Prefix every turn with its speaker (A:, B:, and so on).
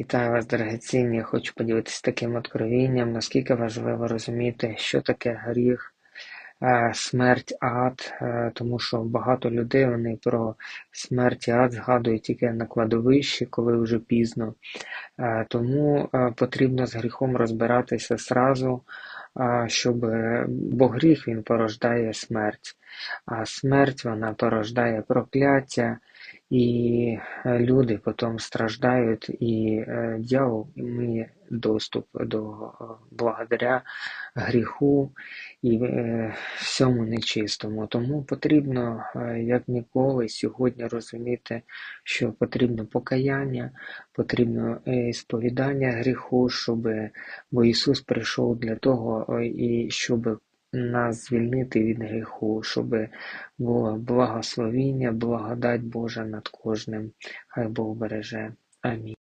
A: Вітаю вас, дорогоцінні. Хочу поділитися таким откровінням, наскільки важливо розуміти, що таке гріх, е, смерть, ад, е, тому що багато людей вони про смерть і ад згадують тільки на кладовищі, коли вже пізно. Е, тому потрібно з гріхом розбиратися зразу, е, щоб бо гріх він порождає смерть, а смерть вона порождає прокляття. І е, люди потім страждають, і е, дьявол має доступ до е, благодаря гріху і всьому нечистому. Тому потрібно, як ніколи, сьогодні розуміти, що потрібно покаяння, потрібно е, сповідання гріху, щоб бо Ісус прийшов для того, е, і щоб нас звільнити від гріху, щоб було благословіння, благодать Божа над кожним. Хай Бог береже. Амінь.